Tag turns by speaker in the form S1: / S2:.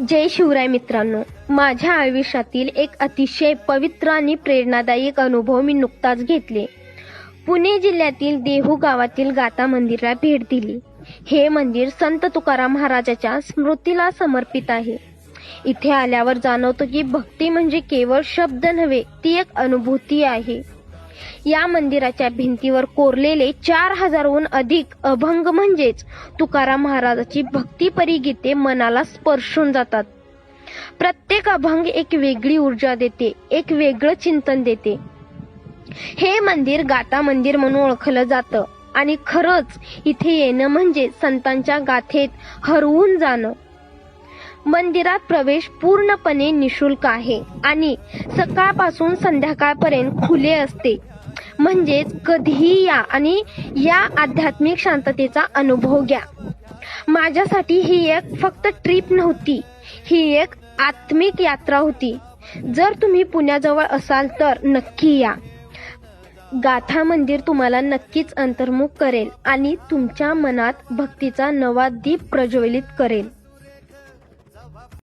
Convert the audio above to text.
S1: जय शिवराय मित्रांनो. माझ्या आयुष्यातील एक अतिशय पवित्र आणि प्रेरणादायक अनुभव मी नुकताच घेतले. पुणे जिल्ह्यातील देहू गावातील गाता मंदिराला भेट दिली. हे मंदिर संत तुकाराम महाराजाच्या स्मृतीला समर्पित आहे. इथे आल्यावर जाणवतो की भक्ती म्हणजे केवळ शब्द नव्हे ती एक अनुभूती आहे. या मंदिराच्या भिंतीवर कोरलेले चार हजारहून अधिक अभंग म्हणजेच तुकाराम महाराजाची भक्तीपरी गीते मनाला स्पर्शून जातात. प्रत्येक अभंग एक वेगळी ऊर्जा देते एक वेगळं चिंतन देते. हे मंदिर गाता मंदिर म्हणून ओळखलं जातं आणि खरंच इथे येणं म्हणजे संतांच्या गाथेत हरवून जाणं. मंदिरात प्रवेश पूर्णपणे निशुल्क आहे आणि सकाळपासून संध्याकाळपर्यंत खुले असते. म्हणजेच कधीही या आणि या आध्यात्मिक शांततेचा अनुभव घ्या. माझ्यासाठी ही एक फक्त ट्रिप नव्हती. ही एक आत्मिक यात्रा होती. जर तुम्ही पुण्याजवळ असाल तर नक्की या. गाथा मंदिर तुम्हाला नक्कीच अंतर्मुख करेल आणि तुमच्या मनात भक्तीचा नवा दीप प्रज्वलित करेल.